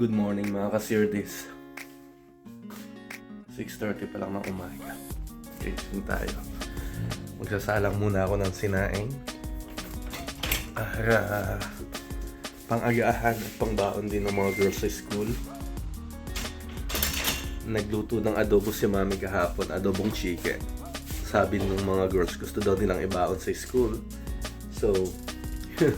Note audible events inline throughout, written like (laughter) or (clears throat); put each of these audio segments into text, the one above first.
Good morning mga kasirtis. 6.30 pa lang ng umaga. Yun tayo. Magsasalang muna ako ng sinaing. Para pang-agahan at pang-baon din ng mga girls sa school. Nagluto ng adobo si mami kahapon, adobong chicken. Sabi ng mga girls, gusto daw nilang ibaon sa school. So, (laughs)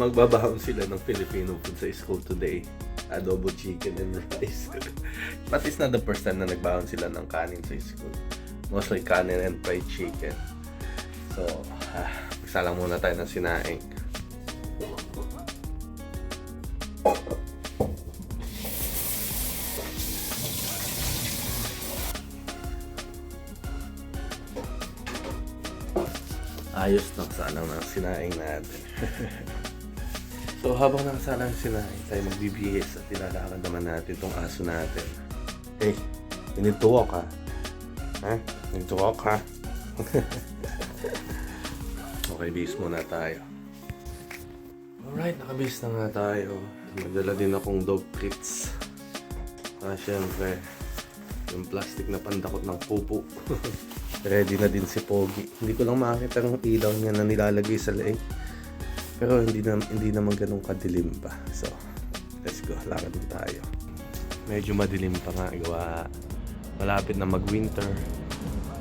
magbabaon sila ng Filipino food sa school today. Adobo chicken and rice. (laughs) But it's not the first time na nagbaon sila ng kanin sa school. Mostly kanin and fried chicken. So, ah, isa lang muna tayo ng sinaing. Ayos na sana ng sinaing natin. (laughs) so habang nakasalang sinaing, tayo magbibihis at ilalakad naman natin itong aso natin. Hey, you need to walk ha? Ha? You need to walk ha? okay, bihis muna tayo. Alright, nakabihis na nga tayo. Magdala din akong dog treats. Ah, syempre, yung plastic na pandakot ng pupo. (laughs) Ready na din si Pogi. Hindi ko lang makakita ng ilaw niya na nilalagay sa leeg. Pero hindi na hindi naman ganun kadilim pa. So, let's go. Lakad tayo. Medyo madilim pa nga gawa. Malapit na mag-winter.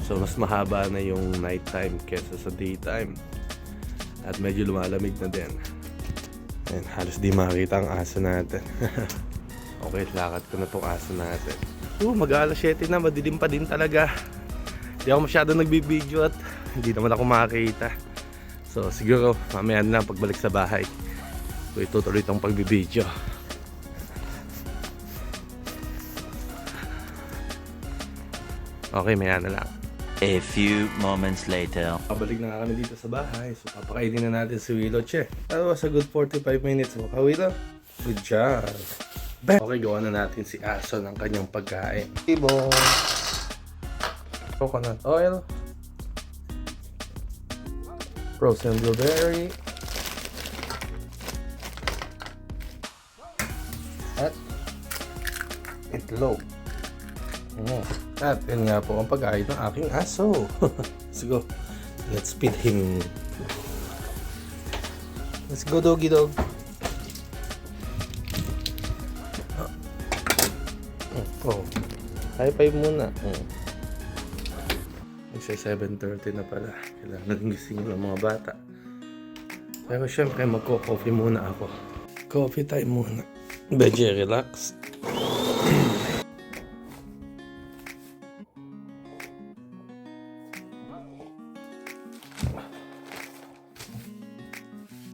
So, mas mahaba na yung nighttime kesa sa daytime. At medyo lumalamig na din. Ayan, halos di makakita ang aso natin. (laughs) okay, lakad ko na tong aso natin. Uh, mag-alas 7 na, madilim pa din talaga. Hindi ako masyado nagbibideo at hindi naman ako makakita. So siguro mamaya na pagbalik sa bahay. So itutuloy itong pagbibideo. Okay, maya na lang. A few moments later. Pabalik na kami dito sa bahay. So papakainin na natin si Willow Che. That was a good 45 minutes mo. Ha, Willow? Good job. Okay, gawa na natin si Aso ng kanyang pagkain. Ibon. Coconut oil. Frozen blueberry. At itlog. Mm. At yun nga po ang pagkain ng aking aso. (laughs) Let's go. Let's feed him. Let's go doggy dog. Ah. Mm, Oh. High five muna. Mm. Kasi 7.30 na pala. Kailangan gising ng mga bata. Pero syempre magko-coffee muna ako. Coffee time muna. Medyo relax.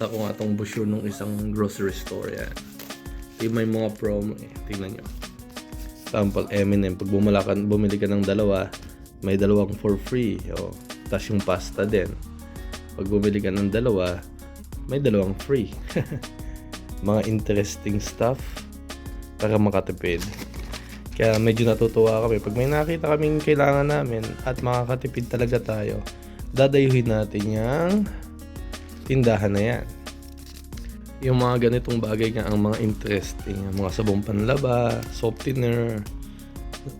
Ako nga itong brochure ng isang grocery store yan. Yung may mga promo eh. Tingnan nyo. Example, M&M. Pag bumalakan, bumili ka ng dalawa, may dalawang for free. O, Tapos yung pasta din. Pag bumili ka ng dalawa, may dalawang free. (laughs) mga interesting stuff para makatipid. Kaya medyo natutuwa kami. Pag may nakita kaming kailangan namin at makakatipid talaga tayo, dadayuhin natin yung tindahan na yan. Yung mga ganitong bagay nga ang mga interesting. Mga sabong panlaba, soft thinner.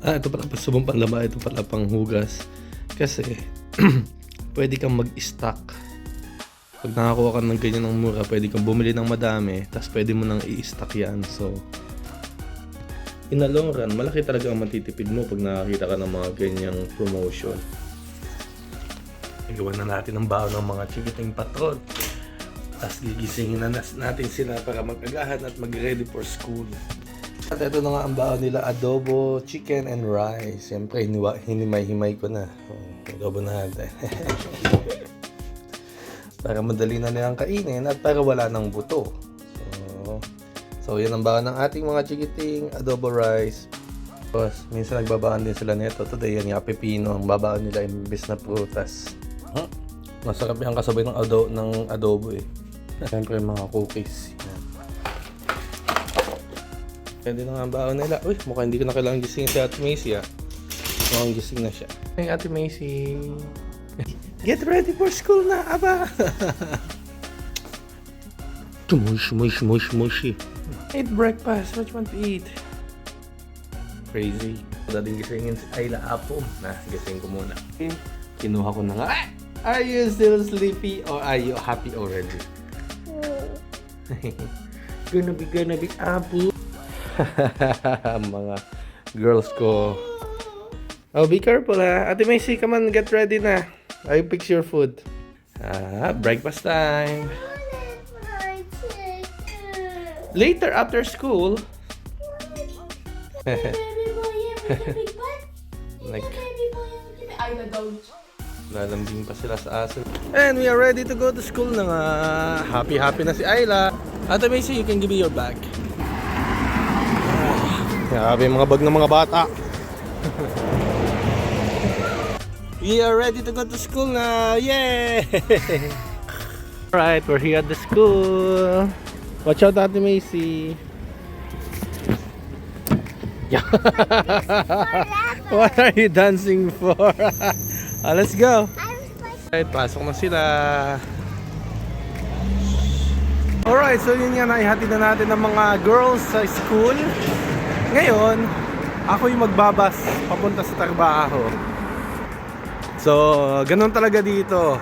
Ah, ito pala sabong panlaba, ito pala panghugas. Kasi, (clears throat) pwede kang mag-stock. Pag nakakuha ka ng ganyan ng mura, pwede kang bumili ng madami, tapos pwede mo nang i-stock yan. So, in the long run, malaki talaga ang matitipid mo pag nakakita ka ng mga ganyang promotion. Igawa na natin ang baon ng mga chikiting patron. Tapos gigisingin na natin sila para mag-agahan at mag-ready for school. At ito na nga ang baon nila, adobo, chicken, and rice. Siyempre, hinimay-himay ko na. Oh, adobo natin. (laughs) para madali na nilang kainin at para wala ng buto. So, so yan ang baon ng ating mga chikiting adobo rice. Tapos, minsan nagbabaan din sila nito. Today, yan yung pepino. Ang babaan nila imbis na prutas. Huh? Masarap yung kasabay ng, ado ng adobo eh. Siyempre mga cookies. Yan. Pwede na nga ang baon nila. Uy, mukhang hindi ko na kailangan gising si Ate Macy ah. Mukhang gising na siya. Hey Ate Macy. Get ready for school na, aba! Tumush, mush, mush, mush. Eat breakfast. What you want to eat? Crazy. Dating gisingin si Ayla Apo. Na, gising ko muna. Okay. Kinuha ko na nga. Ah! Are you still sleepy or are you happy already? (laughs) gonna be, gonna be Apo. (laughs) Mga girls ko. Oh, be careful ha. Ate Macy, come on, get ready na. I fix your food. Ah, breakfast time. Later after school. (laughs) like, lalambing pa sila sa aso. And we are ready to go to school na nga. Happy, happy na si Ayla. Ate Macy, you can give me your bag. Grabe mga bag ng mga bata. (laughs) we are ready to go to school now. Yay! (laughs) Alright, we're here at the school. Watch out, Ate Macy. Yeah. (laughs) what are you dancing for? Ah, let's go. Alright, pasok na sila. Alright, so yun nga, naihatid na natin ng mga girls sa school. Ngayon, ako yung magbabas papunta sa trabaho. So, ganun talaga dito.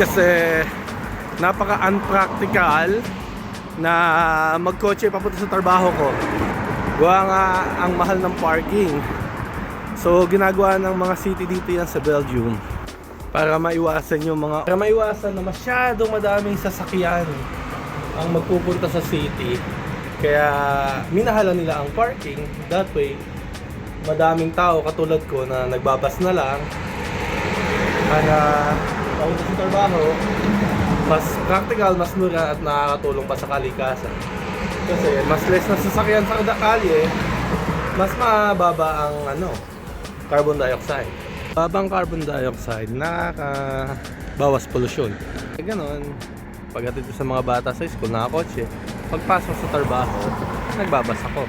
Kasi, napaka-unpractical na magkotse papunta sa trabaho ko. Gawa nga ang mahal ng parking. So, ginagawa ng mga city dito yan sa Belgium para maiwasan yung mga para maiwasan na masyadong madaming sasakyan ang magpupunta sa city. Kaya minahalan nila ang parking. That way, madaming tao katulad ko na nagbabas na lang para papunta sa trabaho. Mas practical, mas mura at nakakatulong pa sa kalikasan. Kasi mas less na sasakyan sa kalye, mas mababa ang ano, carbon dioxide. Babang carbon dioxide, nakakabawas polusyon. Kaya ganon, pagdating ko sa mga bata sa school, nakakotse. Pagpasok sa trabaho, nagbabas ako.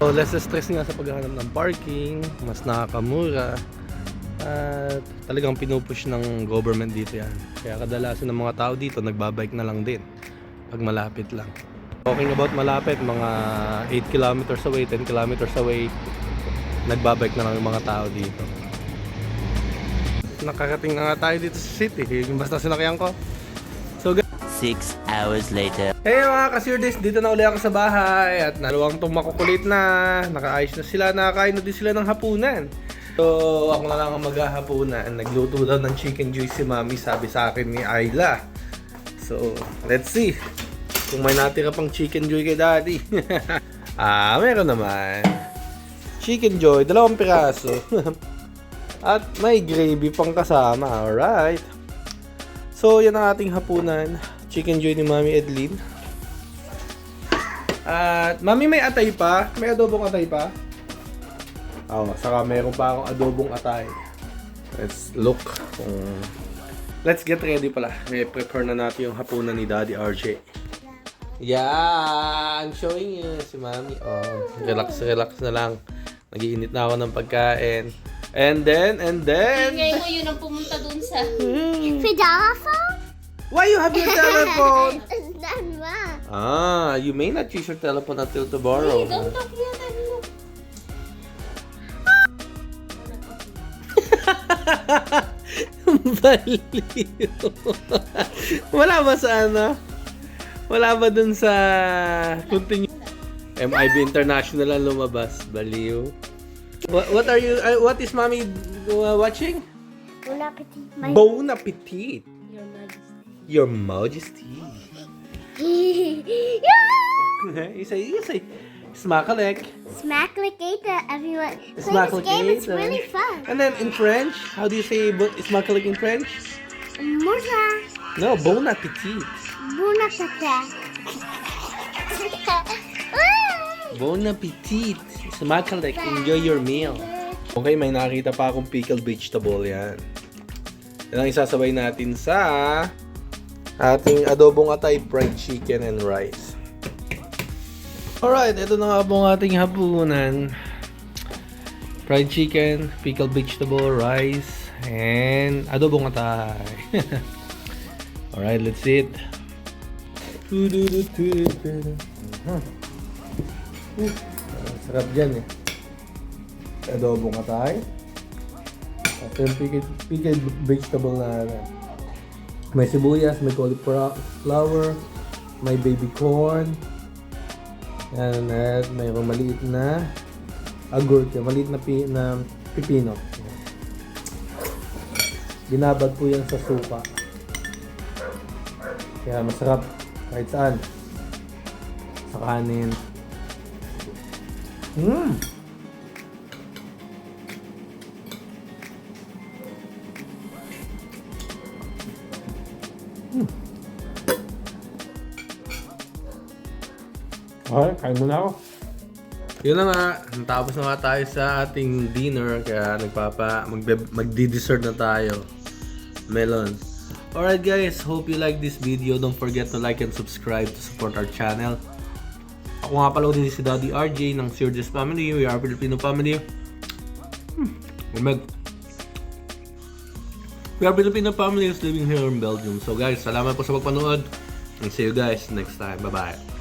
So, less stress nga sa paghahanap ng parking, mas nakakamura. At talagang pinupush ng government dito yan. Kaya kadalasan ng mga tao dito, nagbabike na lang din. Pag malapit lang. Talking about malapit, mga 8 kilometers away, 10 kilometers away, nagbabike na lang yung mga tao dito. Nakarating na nga tayo dito sa city. Yung basta sinakyan ko. Six hours later. Hey mga kasirdes, dito na uli ako sa bahay at naluwang itong makukulit na, nakaayos na sila, nakakain na din sila ng hapunan. So, ako na lang ang maghahapunan. Nagluto daw ng chicken joy si mami, sabi sa akin ni Ayla. So, let's see kung may natira pang chicken joy kay daddy. (laughs) ah, meron naman. Chicken joy, dalawang piraso. (laughs) at may gravy pang kasama, alright. So, yan ang ating hapunan. Chicken joy ni Mami Edlin. At, Mami, may atay pa? May adobong atay pa? Oo, saka meron pa akong adobong atay. Let's look kung... Let's get ready pala. May prepare na natin yung hapunan ni Daddy RJ. Yeah! I'm showing you si Mami. Oh, relax, relax na lang. Nagiinit na ako ng pagkain. And then, and then... Ngayon mo yun ang pumunta dun sa... Telephone? Why you have your telephone? (laughs) It's not mine. Ah, you may not use your telephone until tomorrow. Hey, don't talk yet. Baliw. (laughs) Wala ba sa ano? Wala ba dun sa continue? MIB International ang lumabas. Baliw. What, what are you, uh, what is mommy uh, watching? Bon appetit. My Bon appetit. Your Majesty. Your Majesty. (laughs) yeah! you say, you say, smakalek. Smacklicator, everyone. Play this game, it's really fun. And then in French, how do you say smakalek in French? Bonjour. No, bon appetit. Bon appetit. (laughs) Bon appetit. Smakalek. Enjoy your meal. Okay, may nakita pa akong pickled vegetable yan. Yan ang isasabay natin sa ating adobong atay, fried chicken, and rice. Alright, ito na nga po ang ating hapunan. Fried chicken, pickled vegetable, rice, and adobong atay. (laughs) Alright, let's eat. Sarap dyan eh. Adobo nga tayo. At yung pickled, pickled vegetable na ano. May sibuyas, may cauliflower, may baby corn. Yan, at may maliit na agurk, maliit na, pi, na pipino. Binabad po yan sa suka. Kaya masarap kahit saan. Sa kanin. Mmm! Okay, kain muna ako. Yun na nga, tapos na nga tayo sa ating dinner kaya nagpapa mag magdi-dessert na tayo. Melon. Alright guys, hope you like this video. Don't forget to like and subscribe to support our channel. Ako nga pala din si Daddy RJ ng Serious Family. We are Filipino family. Hmm. Umeg. We are Filipino family who's living here in Belgium. So guys, salamat po sa pagpanood. And see you guys next time. Bye-bye.